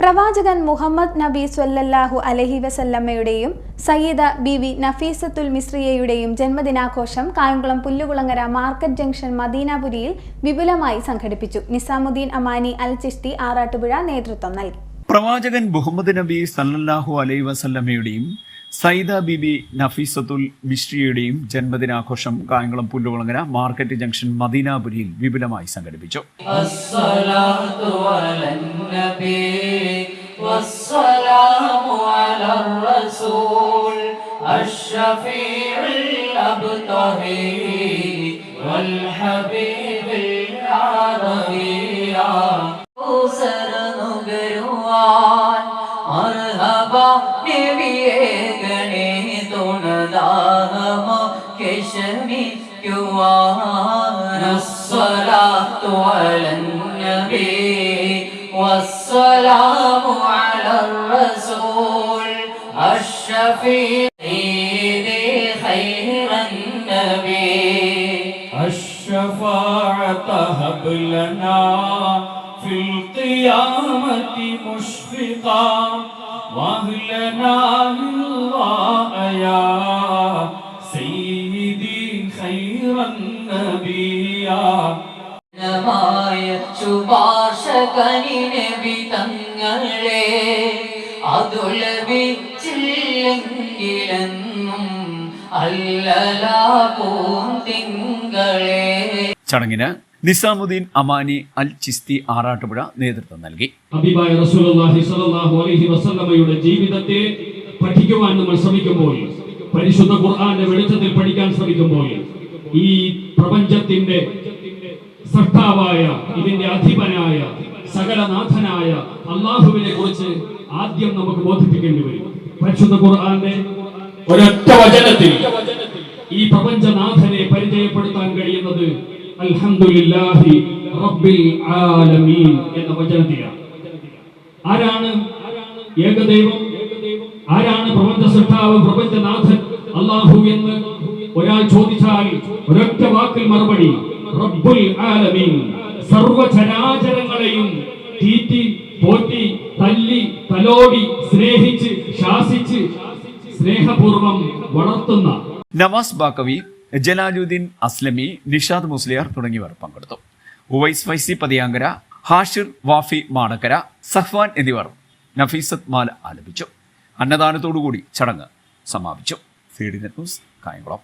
പ്രവാചകൻ മുഹമ്മദ് നബി സ്വല്ലല്ലാഹു അലഹി വസല്ലമ്മയുടെയും സയ്യിദ ബി വി നഫീസത്തുൽ മിസ്രിയയുടെയും ജന്മദിനാഘോഷം കായംകുളം പുല്ലുകുളങ്ങര മാർക്കറ്റ് ജംഗ്ഷൻ മദീനാപുരിയിൽ വിപുലമായി സംഘടിപ്പിച്ചു. നിസാമുദ്ദീൻ അമാനി അൽ ചിഷ്തി ആറാട്ടുപുഴ നേതൃത്വം നൽകി. പ്രവാചകൻ മുഹമ്മദ് നബി സല്ലല്ലാഹു അലൈഹി വസല്ലമയുടെയും സൈദ ബിബി നഫീസത്തുൽ മിശ്രിയുടെയും ജന്മദിനാഘോഷം കായംകുളം പുല്ലുകുളങ്ങര മാർക്കറ്റ് ജംഗ്ഷൻ മദീനാപുരിയിൽ വിപുലമായി സംഘടിപ്പിച്ചു الصلاة على السلام كشمي جوار. الصلاة على النبي والسلام على الرسول. الشفيع عيدي خير النبي. الشفاعة هب لنا في القيامة مشفقا. وأهلنا لله يا മായ ശുപാർശകനിനബി തങ്ങളെ അതുലപിച്ചില്ലെങ്കിലെന്നും അല്ലലാ തിങ്കളെ. ചടങ്ങിന് നിസാമുദ്ദീൻ അമാനി അൽ ചിസ്തി ആറാട്ടുപുഴ നേതൃത്വം നൽകി. അബിബായ റസൂലുള്ളാഹി സ്വല്ലല്ലാഹു അലൈഹി വസല്ലമയുടെ ജീവിതത്തെ പഠിക്കുവാൻ നമ്മൾ ശ്രമിക്കുമ്പോൾ പരിശുദ്ധ ഖുർആന്റെ വെളിച്ചത്തിൽ പഠിക്കാൻ ശ്രമിക്കുമ്പോൾ ഈ പ്രപഞ്ചത്തിന്റെ സൃഷ്ടാവായ ഇതിന്റെ അധിപനായ സകലനാഥനായ അള്ളാഹുവിനെ കുറിച്ച് ആദ്യം നമുക്ക് ബോധിപ്പിക്കേണ്ടി വരും. പരിശുദ്ധ ഖുർആന്റെ ഒരൊറ്റ വചനത്തിൽ ഈ പ്രപഞ്ചനാഥനെ പരിചയപ്പെടുത്താൻ കഴിയുന്നത് അൽഹംദുലില്ലാഹി റബ്ബിൽ ആലമീൻ എന്ന വചനത്തിലാണ് ആരാണ് ഏകദൈവം? ആരാണ് പ്രപഞ്ച സൃഷ്ടാവ് പ്രപഞ്ചനാഥൻ? അള്ളാഹു എന്ന് ഒരാൾ ചോദിച്ചാൽ ഒരൊറ്റ വാക്കിൽ മറുപടി റബ്ബുൽ ആലമീൻ. സർവചരാചരങ്ങളെയും തീറ്റി പോറ്റി തല്ലി തലോടി സ്നേഹിച്ച് ശാസിച്ച് സ്നേഹപൂർവം വളർത്തുന്ന നവാസ് ബാക്കവി ജലാലുദ്ദീൻ അസ്ലമി നിഷാദ് മുസ്ലിയാർ തുടങ്ങിയവർ പങ്കെടുത്തു. ഉവൈസ് വൈസി പതിയാങ്കര ഹാഷിർ വാഫി മാടക്കര സഹ്വാൻ എന്നിവർ നഫീസത്ത് മാല ആലപിച്ചു. അന്നദാനത്തോടുകൂടി ചടങ്ങ് സമാപിച്ചു. C news Kayamkulam.